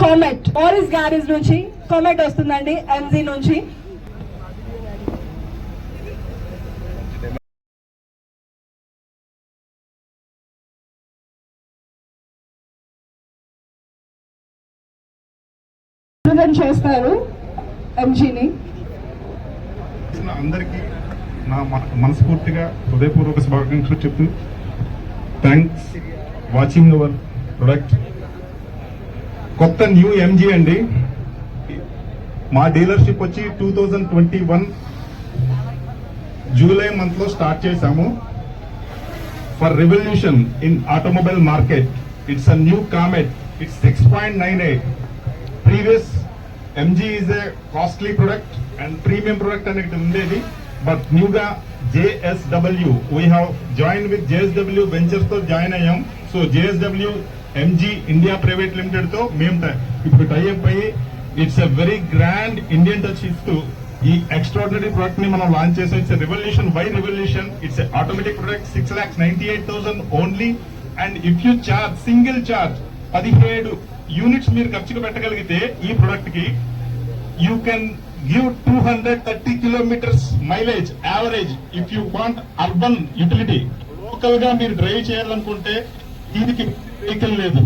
Comet ఆరిస్ garage నుంచి Comet వస్తుందండి ఎంజీ నుంచి. రిప్రజెంట్ చేస్తారు ఎంజీని అందరికీ నా మనస్ఫూర్తిగా హృదయపూర్వక శుభాకాంక్షలు చెప్తూ థ్యాంక్స్ వాచింగ్ అవర్ ప్రొడక్ట్ కొత్త న్యూ ఎంజీ అండి. మా డీలర్షిప్ వచ్చి two thousand twenty one July మంత్లో స్టార్ట్ చేశాము. For revolution in automobile market it's a new Comet it's six point nine eight. Previous MG is a costly product and premium product అనేది ఉండేది. But న్యూగా JSW we have join with JSW వెంచర్స్తో join అయ్యాం. So JSW MG India private లిమిటెడ్తో మేము ఇప్పుడు tie up అయ్యి it's a very grand Indian touch ఇస్తూ ఈ ఎక్స్ట్రాడినరీ ప్రొడక్ట్ని మనం లాంచ్ చేసాం it's revolution why revolution it's automatic product six lakhs ninety eight thousand only and if you charge single charge పదిహేడు యూనిట్స్ మీరు ఖర్చుకు పెట్టగలిగితే ఈ ప్రొడక్ట్కి you can give two hundred thirty kilometres mileage average if you want urban utility లోకల్గా మీరు drive చేయాలనుకుంటే దీనికి vehicle లేదు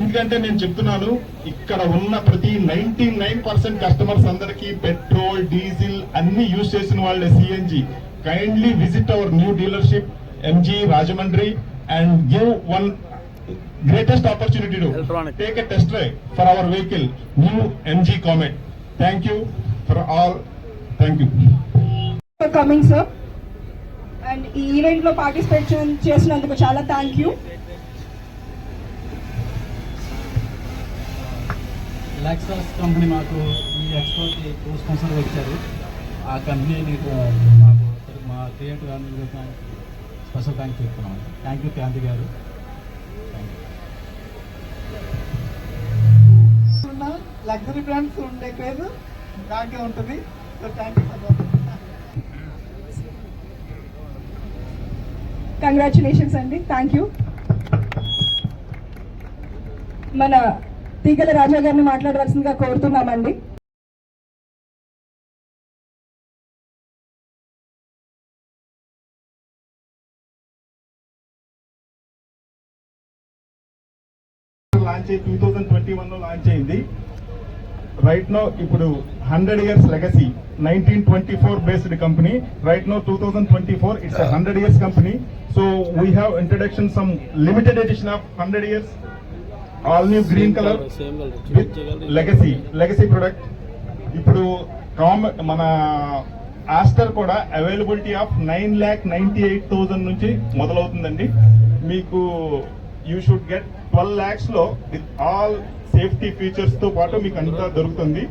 ఎందుకంటే నేను చెప్తున్నాను ఇక్కడ ఉన్న ప్రతి నైన్టీ నైన్ పర్సెంట్ కస్టమర్స్ అందరికి పెట్రోల్ డీజిల్ అన్ని యూజ్ చేసిన వాళ్ళే CNG kindly visit our new dealership MG Rajahmundry and give one greatest opportunity to take a test drive for our vehicle, new MG Comet. Thank you for all. Thank you. For coming sir and ఈ ఈవెంట్లో participate చేసినందుకు చాలా thank you Lexus company మాకు ఈ ఎక్స్పోకి కో స్పాన్సర్గా ఇచ్చారు ఆ company నీకు మాకు మా క్రియేటివ్ స్పెషల్ థ్యాంక్ చెప్తున్నాం. Thank you Kranti garu. ఉన్న లగ్జరీ బ్రాండ్స్ ఉండే క్రేజ్ దాంట్లో ఉంటుంది. సో థ్యాంక్ యూ కంగ్రాచులేషన్స్ అండి. థ్యాంక్ యూ మన తీగల రాజా గారిని మాట్లాడవలసిందిగా కోరుతున్నామండి. లాంచ్ అయ్యి two thousand twenty one launch అయింది రైట్ నో ఇప్పుడు hundred years legacy nineteen twenty four based company right no two thousand twenty four it's hundred years company so we have introduction some limited edition of hundred years all new green colour with legacy legacy product ఇప్పుడు కామ్ మన Astor కూడా availability of nine lakh ninety eight thousand నుంచి మొదలవుతుందండి. మీకు you should get twelve ల్యాక్స్లో with all safety ఫీచర్స్తో పాటు మీకు అంతా దొరుకుతుంది.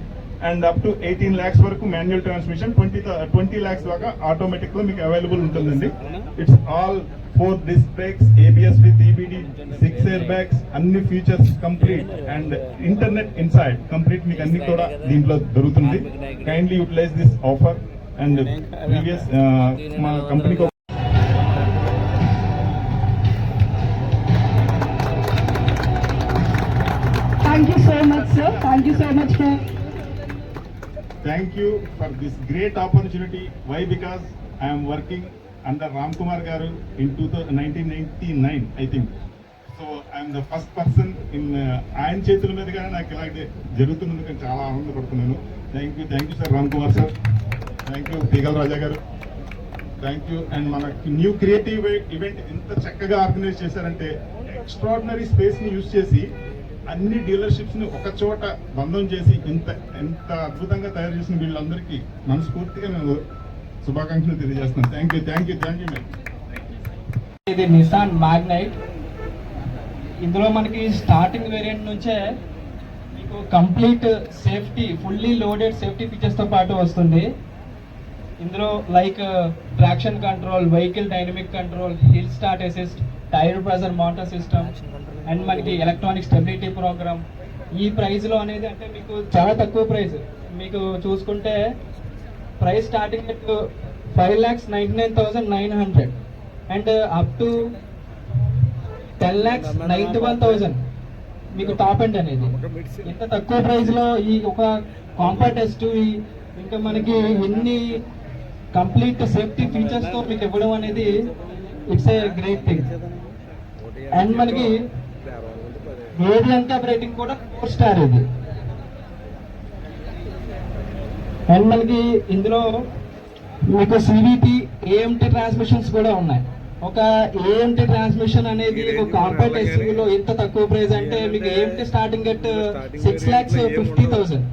And up to eighteen lakhs వరకు manual transmission twenty twenty lakhs దాకా ఆటోమేటిక్లో మీకు అవైలబుల్ ఉంటుందండి. It's all four disc brakes ABS with EBD six airbags అన్ని features complete and internet inside complete మీకు అన్ని కూడా దీంట్లో దొరుకుతుంది kindly utilise this offer and previous మా కంపెనీకి thank you so much sir thank you so much for Thank you for this great opportunity. Why? Because I am working under Ram Kumar garu in two nineteen ninety nine I think so I'm the first person in ఆయన చేతుల మీదుగానే నాకు ఇలాంటి జరుగుతున్నందుకు నేను చాలా ఆనందపడుతున్నాను. Thank you thank you sir Ram Kumar sir thank you Teegala Raja garu. Thank you and మన new creative event ఎంత చక్కగా ఆర్గనైజ్ చేశారంటే ఎక్స్ట్రాడినరీ స్పేస్ని యూజ్ చేసి అన్ని డీలర్షిప్స్ని ఒక చోట బంధం చేసి ఇంత ఎంత అద్భుతంగా తయారు చేసిన వీళ్ళందరికీ మనస్ఫూర్తిగా మేము శుభాకాంక్షలు తెలియజేస్తున్నాను. Thank you thank you thank you madam ఇది నిసాన్ మ్యాగ్నైట్ ఇందులో మనకి స్టార్టింగ్ వేరియంట్ నుంచే మీకు complete safety fully loaded safety ఫీచర్స్తో పాటు వస్తుంది. ఇందులో like traction control vehicle dynamic control hill start assist tyre pressure motor system and మనకి ఎలక్ట్రానిక్ స్టెబిలిటీ ప్రోగ్రామ్ ఈ ప్రైస్లో అనేది అంటే మీకు చాలా తక్కువ ప్రైస్ మీకు చూసుకుంటే price starting at five lakhs ninety nine thousand nine hundred and up to ten lakhs ninety one thousand మీకు టాప్ ఎండ్ అనేది. ఇంత తక్కువ ప్రైస్లో ఈ ఒక కాంపాక్ట్ టెస్ట్ ఇంకా మనకి ఎన్ని కంప్లీట్ సేఫ్టీ ఫీచర్స్తో మీకు ఇవ్వడం అనేది it's a great thing and మనకి వేరియంట్ ఆఫ్ రేటింగ్ కూడా ఫోర్ స్టార్ ఇది. అండ్ మనకి ఇందులో మీకు సివిటి ఏఎంటీ ట్రాన్స్మిషన్స్ కూడా ఉన్నాయి. ఒక ఏఎంటీ ట్రాన్స్మిషన్ అనేది ఒక కాంపాక్ట్ ఎస్యూవీ లో ఇంత తక్కువ ప్రైస్ అంటే మీకు AMT starting at six lakhs fifty thousand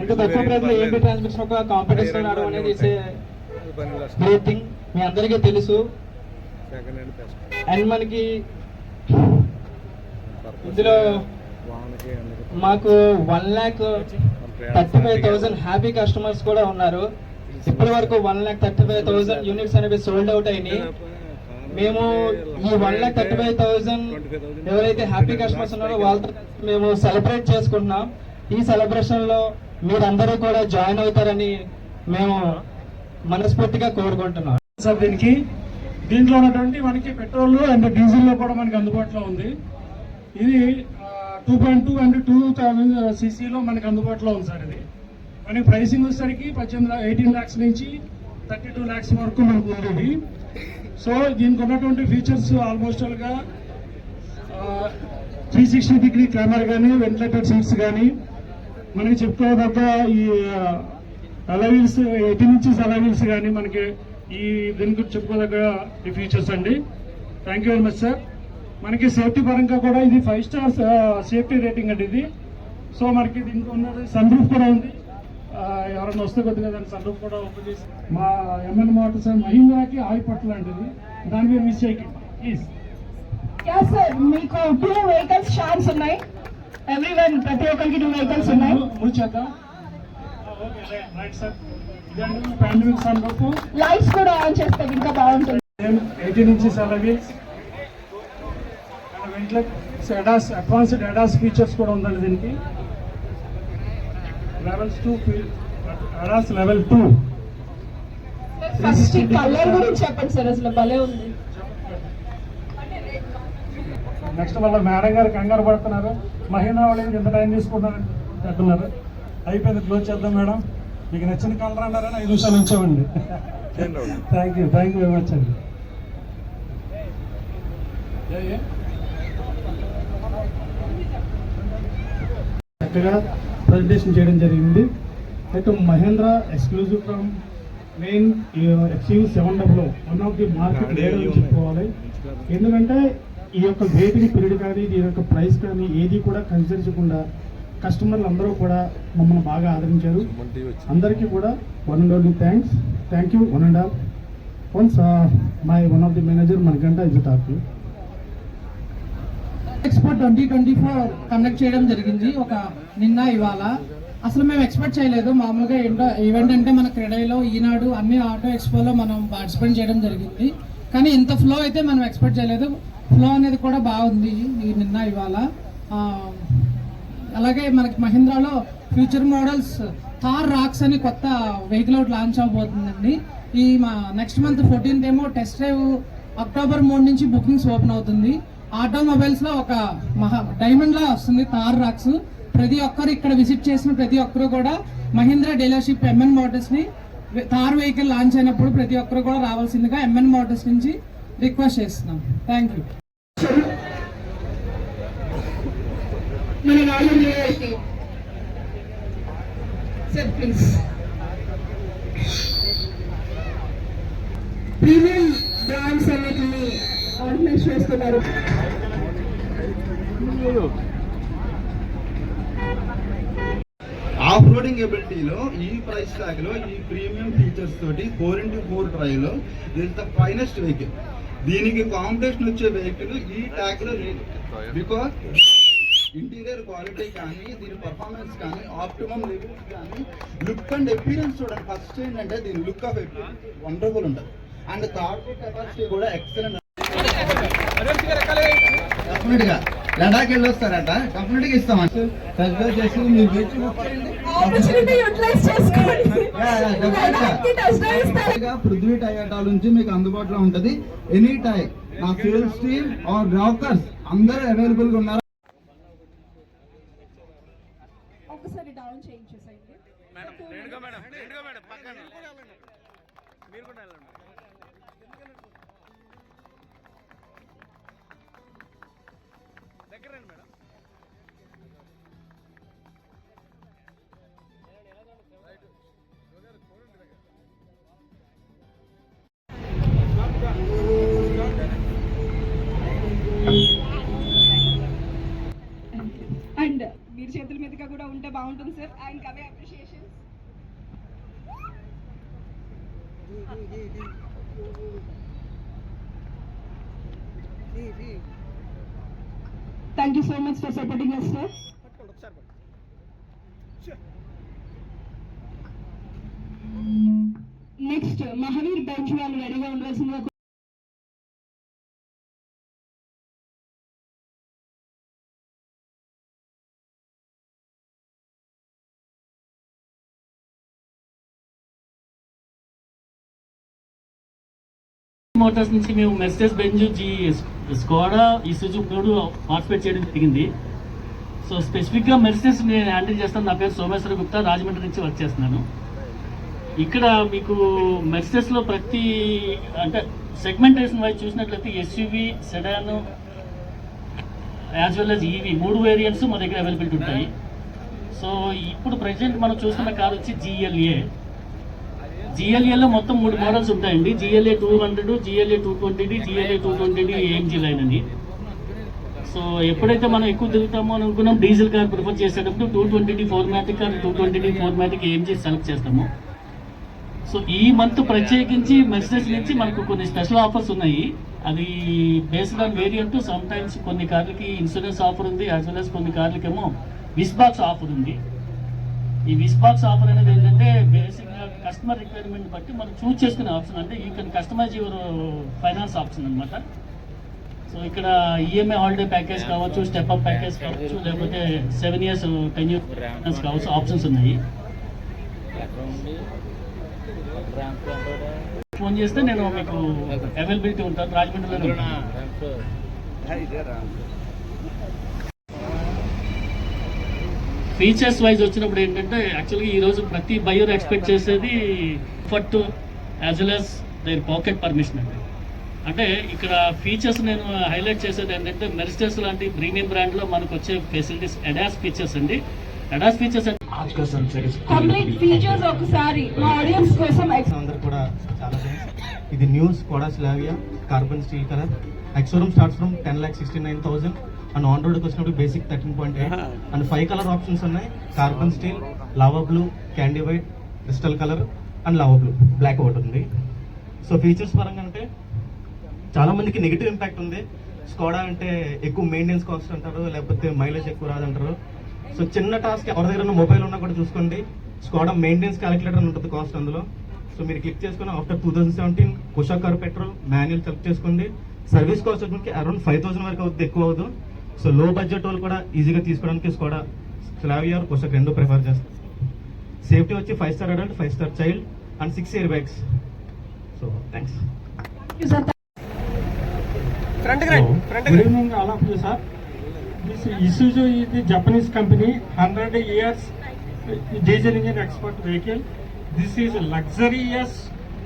ఇంత తక్కువ ప్రైస్లో ఏఎంటీ ట్రాన్స్మిషన్ ఒక ఎస్యూవీ రావడం అనేది గ్రేట్ థింగ్ మీ అందరికీ తెలుసు. అండ్ మనకి ఇందులో మాకు one lakh thirty five thousand happy customers కూడా ఉన్నారు. ఇప్పటి వరకు one lakh thirty five thousand units అనేవి సోల్డ్ అవుట్ అయినాయి. మేము ఈ one lakh thirty five thousand ఎవరైతే హ్యాపీ కస్టమర్స్ ఉన్నారో వాళ్ళతో మేము సెలబ్రేట్ చేసుకుంటున్నాం. ఈ సెలబ్రేషన్లో మీరందరూ కూడా జాయిన్ అవుతారని మేము మనస్ఫూర్తిగా కోరుకుంటున్నాం. సార్ దీనికి దీంట్లో ఉన్నటువంటి మనకి పెట్రోల్ అండ్ డీజిల్లో కూడా మనకి అందుబాటులో ఉంది. ఇది two point two and two thousand సీసీలో మనకి అందుబాటులో ఉంది సార్ ఇది. మనకి ప్రైసింగ్ వచ్చేసరికి పద్దెనిమిది ఎయిటీన్ ల్యాక్స్ నుంచి థర్టీ టూ ల్యాక్స్ వరకు మనకు ఉంది ఇది. సో దీనికి ఉన్నటువంటి ఫీచర్స్ ఆల్మోస్ట్ ఆల్గా త్రీ సిక్స్టీ డిగ్రీ కెమెరా కానీ వెంటిలేటెడ్ సీట్స్ కానీ మనకి చెప్పుకోదగ్గ ఈ అలవీల్స్ ఎయిటీన్ ఇంచెస్ అలవీల్స్ కానీ మనకి ఈ దీని గురించి చెప్పుకోదగ్గ ఈ ఫీచర్స్ అండి. Thank you very much sir మనకి సేఫ్టీ పరంగా కూడా ఇది ఫైవ్ స్టార్ సేఫ్టీ రేటింగ్ అండి ఇది. సో మనకి దీనికి ఉన్నది సన్ రూఫ్ కూడా ఉంది. ఎవరైనా వస్తే కొద్దిగా దాని సన్ రూఫ్ కూడా ఓపెన్ చేసి మా ఎంఎన్ మోటార్స్ మహీంద్రాకి ఆయి పట్ల అండి దాని మీద మిస్ చేయకండి ప్లీజ్ సార్ మీకు టూ వెహికల్స్ ఛాన్స్ ఉన్నాయి. ఎవ్రీ వన్ ప్రతి ఒక్కరికి టూ వెహికల్స్ ఉన్నాయి. మూడు చేద్దాం సార్ లైట్స్ కూడా ఆన్ చేస్తే ఇంకా బాగుంటుంది. ఎయిటీన్ ఇంచెస్ అలాగే వెంటనే అడాస్ అడ్వాన్స్డ్ అడాస్ ఫీచర్స్ కూడా ఉందండి దీనికి. Levels two ADAS level two first colour గురించి చెప్పండి సార్ అసలు భలే ఉంది. నెక్స్ట్ వాళ్ళ మేడం గారు కంగారు పడుతున్నారు. మహిళా వాళ్ళు ఎంత టైం తీసుకుంటున్నారు అంటున్నారు. అయిపోయింది క్లోజ్ చేద్దాం మేడం. మీకు నచ్చిన కలర్ అన్నారని ఐదు నిమిషాలు ఉంచామండి thank you thank you very much అండి? చక్కగా ప్రజెంటేషన్ చేయడం జరిగింది. అయితే Mahindra exclusive from main XU seven double one of the market leader చెప్పుకోవాలి. ఎందుకంటే ఈ యొక్క వెయిటింగ్ పీరియడ్ కానీ దీని యొక్క ప్రైస్ కానీ ఏది కూడా కన్సిడర్ చేయకుండా కస్టమర్లు అందరూ కూడా మమ్మల్ని బాగా ఆదరించారు. అందరికీ కూడా one and only thanks thank you one and all ones my one of the manager మనకంట is talk you expo twenty twenty four conduct చేయడం జరిగింది. ఒక నిన్న ఇవాళ. అసలు మేము ఎక్స్పెక్ట్ చేయలేదు. మామూలుగా ఏంటో ఈవెంట్ అంటే మన క్రెడైలో ఈనాడు అన్ని ఆటో ఎక్స్పోలో మనం పార్టిసిపేట్ చేయడం జరిగింది. కానీ ఇంత ఫ్లో అయితే మనం ఎక్స్పెక్ట్ చేయలేదు. ఫ్లో అనేది కూడా బాగుంది ఈ నిన్న ఇవాళ. అలాగే మనకి మహీంద్రాలో ఫ్యూచర్ మోడల్స్ థార్ రాక్స్ అని కొత్త వెహికల్ ఒకటి లాంచ్ అవబోతుందండి. ఈ మా నెక్స్ట్ మంత్ ఫోర్టీన్త్ ఏమో టెస్ట్ డ్రైవ్ అక్టోబర్ మూడు నుంచి బుకింగ్స్ ఓపెన్ అవుతుంది. ఆటోమొబైల్స్లో ఒక మహా డైమండ్ లా వస్తుంది తార్ రాక్స్. ప్రతి ఒక్కరు ఇక్కడ విజిట్ చేసిన ప్రతి ఒక్కరు కూడా మహీంద్రా డీలర్షిప్ ఎంఎన్ మోటార్స్ని వెహికల్ లాంచ్ అయినప్పుడు ప్రతి ఒక్కరు కూడా రావాల్సిందిగా ఎంఎన్ మోటార్స్ నుంచి రిక్వెస్ట్ చేస్తున్నాం. థ్యాంక్ యూ ప్రీమియం బ్రాండ్స్ అన్నిటిని ఆర్గనైజ్ చేస్తున్నారు ఆఫ్ రోడింగ్ ఎబిలిటీలో ఈ ప్రైస్ ట్యాగ్లో ఈ ప్రీమియం ఫీచర్స్ తోటి ఫోర్ ఇంటూ ఫోర్ డ్రైవ్లో ద ఫైనెస్ట్ వెహికల్ దీనికి కాంపిటీషన్ వచ్చే వెహికల్ ఈ ట్యాగ్లో లేదు బికాస్ ఇంటీరియర్ క్వాలిటీ కానీ దీని పర్ఫార్మెన్స్ కానీ ఆప్టిమమ్ లెవెల్స్ కానీ లుక్ అండ్ ఎపీరియన్స్ చూడండి. ఫస్ట్ ఏంటంటే దీని లుక్ ఆఫ్ ఎపీరియన్స్ వండర్ఫుల్ ఉంటుంది. అండ్ కార్గో కెపాసిటీ కూడా ఎక్సలెంట్ కంప్లీట్గా లడాక్ కంప్లీట్గా ఇస్తామండి సబ్స్క్రైబ్ చేసి మీరు పృథ్వీ టయోటా నుంచి మీకు అందుబాటులో ఉంటది. ఎనీ టైం నా సేల్స్ టీమ్ ఆర్ బ్రోకర్స్ అందరూ అవైలబుల్గా ఉన్నారు? ఒక్కసారి down చేయించేసేయండి madam Renuka madam Renuka madam పక్కన. మీరు కూడా వెళ్ళండి. దగ్గర రండి మేడం. అండ్ మీరు చేతుల మీదుగా కూడా ఉంటే బాగుంటుంది sir and away appreciation thank you so much for supporting us sir next Mahavir Benz వాళ్ళు రెడీగా ఉండవలసిందిగా మోటార్స్ నుంచి మేము మెస్టర్స్ బెంజ్ జీ స్కోడా ఈ మూడు పార్టిసిపేట్ చేయడం జరిగింది. సో స్పెసిఫిక్గా మెర్సెస్ నేను హ్యాండిల్ చేస్తాను. నా పేరు సోమేశ్వర గుప్తా రాజమండ్రి నుంచి వర్క్ చేస్తున్నాను. ఇక్కడ మీకు మెర్సెస్లో ప్రతి అంటే సెగ్మెంటేషన్ వైజ్ చూసినట్లయితే SUV sedan as well as EV మూడు వేరియంట్స్ మా దగ్గర అవైలబిలిటీ ఉంటాయి. సో ఇప్పుడు ప్రజెంట్ మనం చూస్తున్న కార్ వచ్చి జిఎల్ఏ జిఎల్ఏలో మొత్తం మూడు మోడల్స్ ఉంటాయండి. GLA two hundred GLA two twenty GLA two twenty AMG line అని సో ఎప్పుడైతే మనం ఎక్కువ తిరుగుతామో అని అనుకున్నాం డీజిల్ కార్ ప్రిఫర్ చేసేటప్పుడు two twenty four matic car two twenty four matic AMG select చేస్తాము. సో ఈ మంత్ ప్రత్యేకించి మెర్సిడెస్ నుంచి మనకు కొన్ని స్పెషల్ ఆఫర్స్ ఉన్నాయి. అది based on variant sometimes కొన్ని కార్లకి ఇన్సూరెన్స్ ఆఫర్ ఉంది యాజ్ వెల్ as కొన్ని కార్లకేమో విస్ బాక్స్ ఆఫర్ ఉంది. ఈ విస్ బాక్స్ ఆఫర్ అనేది ఏంటంటే బేసిక్ కస్టమర్ రిక్వైర్మెంట్ బట్టి మనం చూస్ చేసుకునే ఆప్షన్ అంటే you can customise your finance option అనమాట సో ఇక్కడ ఈఎంఐ హాలిడే ప్యాకేజ్ కావచ్చు స్టెప్ అప్ ప్యాకేజ్ కావచ్చు లేకపోతే సెవెన్ ఇయర్స్ టెన్ ఇయర్స్ కావచ్చు ఆప్షన్స్ ఉన్నాయి. ఫోన్ చేస్తే నేను మీకు అవైలబిలిటీ ఉంటాను రాజమండ్రిలో ఫీచర్స్ వైజ్ వచ్చినప్పుడు ఏంటంటే యాక్చువల్గా ఈరోజు ప్రతి బయ్యర్ ఎక్స్పెక్ట్ చేసేది ఫట్ as well as their pocket permission అండి. అంటే ఇక్కడ ఫీచర్స్ నేను హైలైట్ చేసేది ఏంటంటే మెరిస్టర్స్ లాంటి ప్రీమియం బ్రాండ్లో మనకు వచ్చే ఫెసిలిటీస్ అడాస్ ఫీచర్స్ అండి. అడాస్ ఫీచర్స్ అంటే కంప్లీట్ ఫీచర్స్ ఒకసారి మా ఆడియన్స్ కోసం ex- అందరు కూడా చాలా ఇది new Skoda Slavia carbon steel colour ex showroom starts from ten lakh sixty nine thousand and on రోడ్కి వచ్చినప్పుడు basic thirteen point eight and five colour options ఉన్నాయి. Carbon steel lava blue candy white crystal colour and lava blue black ఒకటి ఉంది. So features పరంగా అంటే చాలా మందికి negative impact ఉంది. స్కోడా అంటే ఎక్కువ మెయింటెనెన్స్ కాస్ట్ అంటారు లేకపోతే మైలేజ్ ఎక్కువ రాదంటారు. సో చిన్న టాస్క్ ఎవరి దగ్గర ఉన్న మొబైల్ ఉన్నా కూడా చూసుకోండి. స్కోడా మెయింటెనెన్స్ క్యాలిక్యులేటర్ అని ఉంటుంది కాస్ట్ అందులో. సో మీరు క్లిక్ చేసుకుని after two thousand seventeen Kushaq car petrol manual select చేసుకోండి. సర్వీస్ కాస్ట్ వచ్చి అరౌండ్ ఫైవ్ థౌసండ్ వరకు అవుతుంది ఎక్కువ అవుతుంది సో లో బడ్జెట్ వాళ్ళు కూడా ఈజీగా తీసుకోవడానికి కూడా స్లావియర్ కొసక్ రెండు ప్రిఫర్ చేస్తారు. సేఫ్టీ వచ్చి five star adult five star child and six air bags so thanks Isuzu ఇది Japanese company hundred years diesel engine export vehicle this is luxurious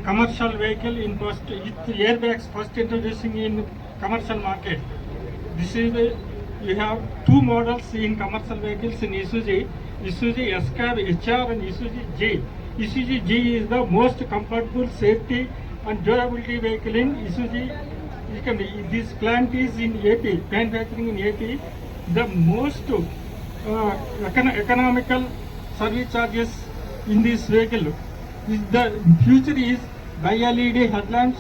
commercial vehicle in first air bags first introducing in commercial market this is we have two models in commercial vehicles in Isuzu, Isuzu S-Cab HR and Isuzu J. Isuzu G is the most comfortable, safety and durability vehicle in Isuzu you can, this plant is in AP, manufacturing in AP. The most uh, econ- economical service charges in this vehicle. Is the future is by LED headlamps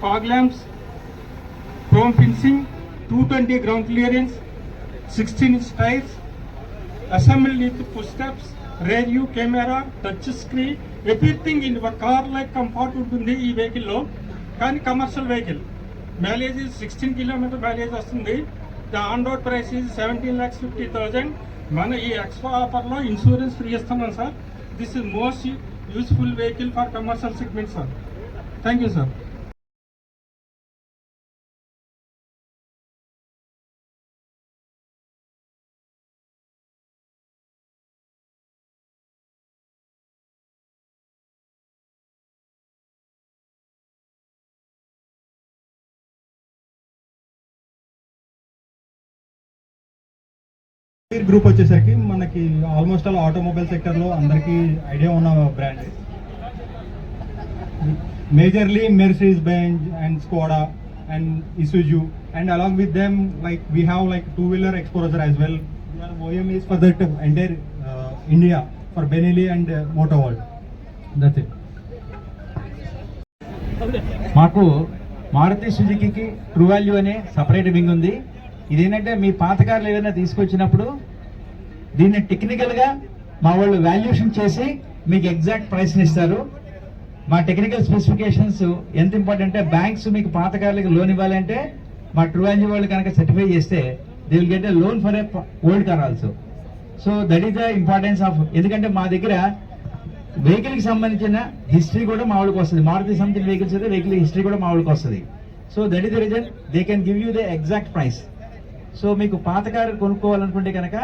fog lamps, chrome fencing, 220 ground clearance, 16 inch tires, assembled with push steps, rear view camera, touch ఒక car like comfort ఉంటుంది ఈ వెహికల్లో కానీ commercial vehicle mileage sixteen kilometre mileage వస్తుంది. The on road price is seventeen lakhs fifty thousand మన ఈ expo ఆఫర్లో insurance free ఇస్తున్నాం sir. This is most useful vehicle for commercial segment sir thank you sir group వచ్చేసరికి మనకి almost all automobile సెక్టర్లో అందరికీ idea ఉన్న brand majorly Mercedes Benz and Skoda and Isuzu and along with them like we have like two wheeler exposure as well OEM is for that entire India for Benelli and moto world that it మాకు Maruti Suzuki true value అనే separate wing ఉంది. ఇదేంటంటే మీ పాత కార్లు ఏదైనా తీసుకొచ్చినప్పుడు దీన్ని టెక్నికల్గా మా వాళ్ళు వాల్యుయేషన్ చేసి మీకు ఎగ్జాక్ట్ ప్రైస్ని ఇస్తారు. మా టెక్నికల్ స్పెసిఫికేషన్స్ ఎంత ఇంపార్టెంట్ అంటే బ్యాంక్స్ మీకు పాతకారులకు లోన్ ఇవ్వాలంటే మా ట్రూ వాల్యూ వాళ్ళు కనుక సర్టిఫై చేస్తే they will get a loan for a old car also so that is the importance of ఎందుకంటే మా దగ్గర వెహికల్కి సంబంధించిన హిస్టరీ కూడా మా వాళ్ళకి వస్తుంది. మారుతి సంబంధించిన వెహికల్స్ అయితే వెహికల్ హిస్టరీ కూడా మా వాళ్ళకి వస్తుంది. So that is the reason they can give you the exact price so మీకు పాత కారు కొనుక్కోవాలనుకుంటే కనుక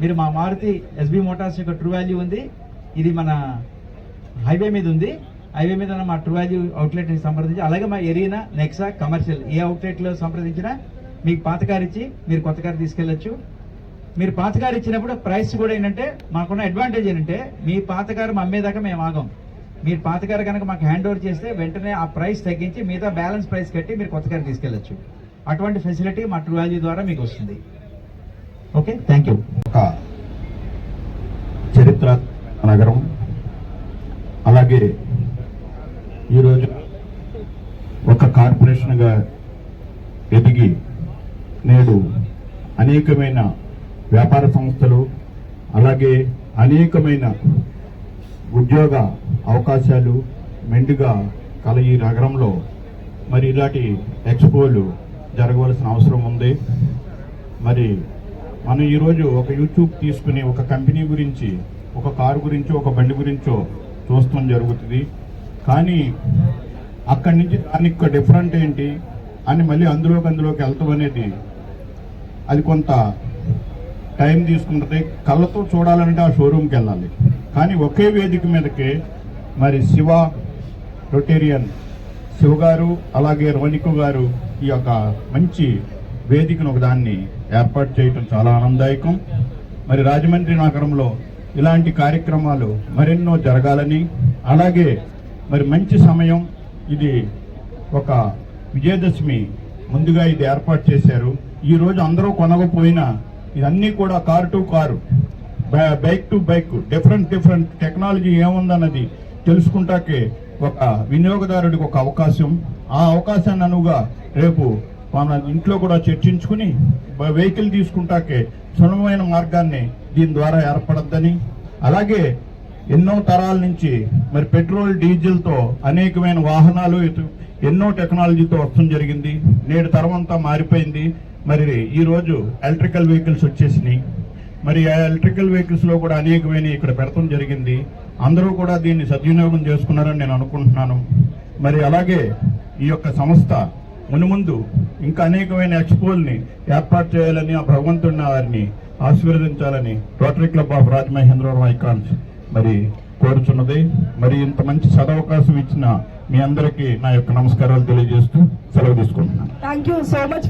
మీరు మా మారుతి ఎస్బీ మోటార్స్ యొక్క ట్రూ వాల్యూ ఉంది. ఇది మన హైవే మీద ఉంది. హైవే మీద మా ట్రూ వాల్యూ అవుట్లెట్ని సంప్రదించి అలాగే మా ఎరీనా నెక్సా కమర్షియల్ ఏ అవుట్లెట్లో సంప్రదించినా మీకు పాత కారు ఇచ్చి మీరు కొత్త కారు తీసుకెళ్ళచ్చు. మీరు పాత కారు ఇచ్చినప్పుడు ప్రైస్ కూడా ఏంటంటే మాకున్న అడ్వాంటేజ్ ఏంటంటే మీ పాత కారు మా అమ్మేదాకా మేము ఆగం. మీరు పాత కారు కనుక మాకు హ్యాండ్ ఓవర్ చేస్తే వెంటనే ఆ ప్రైస్ తగ్గించి మిగతా బ్యాలెన్స్ ప్రైస్ కట్టి మీరు కొత్త కారు తీసుకెళ్ళచ్చు. అటువంటి ఫెసిలిటీ మా ట్రూ వాల్యూ ద్వారా మీకు వస్తుంది. ఓకే థ్యాంక్ యూ ఒక చరిత్ర నగరం. అలాగే ఈరోజు ఒక కార్పొరేషన్గా ఎదిగి నేడు అనేకమైన వ్యాపార సంస్థలు అలాగే అనేకమైన ఉద్యోగ అవకాశాలు మెండుగా కల ఈ నగరంలో. మరి ఇలాంటి ఎక్స్పోలు జరగవలసిన అవసరం ఉంది. మరి మనం ఈరోజు ఒక యూట్యూబ్ తీసుకుని ఒక కంపెనీ గురించి ఒక కారు గురించో ఒక బండి గురించో చూస్తాం జరుగుతుంది. కానీ అక్కడి నుంచి దానికి డిఫరెంట్ ఏంటి అని మళ్ళీ అందులోకి అందులోకి వెళ్తాం అనేది అది కొంత టైం తీసుకుంటుంది. కళ్ళతో చూడాలంటే ఆ షోరూమ్కి వెళ్ళాలి. కానీ ఒకే వేదిక మీదకి మరి శివ రొటేరియన్ శివ గారు అలాగే రోనికు గారు ఈ యొక్క మంచి వేదికను ఒకదాన్ని ఏర్పాటు చేయటం చాలా ఆనందదాయకం. మరి రాజమండ్రి నగరంలో ఇలాంటి కార్యక్రమాలు మరెన్నో జరగాలని అలాగే మరి మంచి సమయం ఇది ఒక విజయదశమి ముందుగా ఇది ఏర్పాటు చేశారు. ఈ రోజు అందరూ కొనకపోయినా ఇవన్నీ కూడా car to car bike- bike to bike different different technology ఏముందన్నది తెలుసుకుంటాకే ఒక వినియోగదారుడికి ఒక అవకాశం. ఆ అవకాశాన్ని అనుగా రేపు మన ఇంట్లో కూడా చర్చించుకుని వెహికల్ తీసుకుంటాకే సులభమైన మార్గాన్ని దీని ద్వారా ఏర్పడద్దని. అలాగే ఎన్నో తరాల నుంచి మరి పెట్రోల్ డీజిల్తో అనేకమైన వాహనాలు ఎన్నో టెక్నాలజీతో వస్తుంది జరిగింది. నేడు తరం అంతా మారిపోయింది. మరి ఈరోజు ఎలక్ట్రికల్ వెహికల్స్ వచ్చేసినాయి. మరి ఆ ఎలక్ట్రికల్ వెహికల్స్లో కూడా అనేకమైన ఇక్కడ పెడతాం జరిగింది. అందరూ కూడా దీన్ని సద్వినియోగం చేసుకున్నారని నేను అనుకుంటున్నాను. మరి అలాగే ఈ యొక్క సంస్థ మునుముందు ఇంకా అనేకమైన ఎక్స్పోల్ని ఏర్పాటు చేయాలని ఆ భగవంతుడిని వారిని ఆశీర్వదించాలని rotary club of Rajamahendravaram icons మరి కోరుచున్నది. మరి ఇంత మంచి సదవకాశం ఇచ్చిన మీ అందరికీ నా యొక్క నమస్కారాలు తెలియజేస్తూ సెలవు తీసుకుంటున్నాను. Thank you so much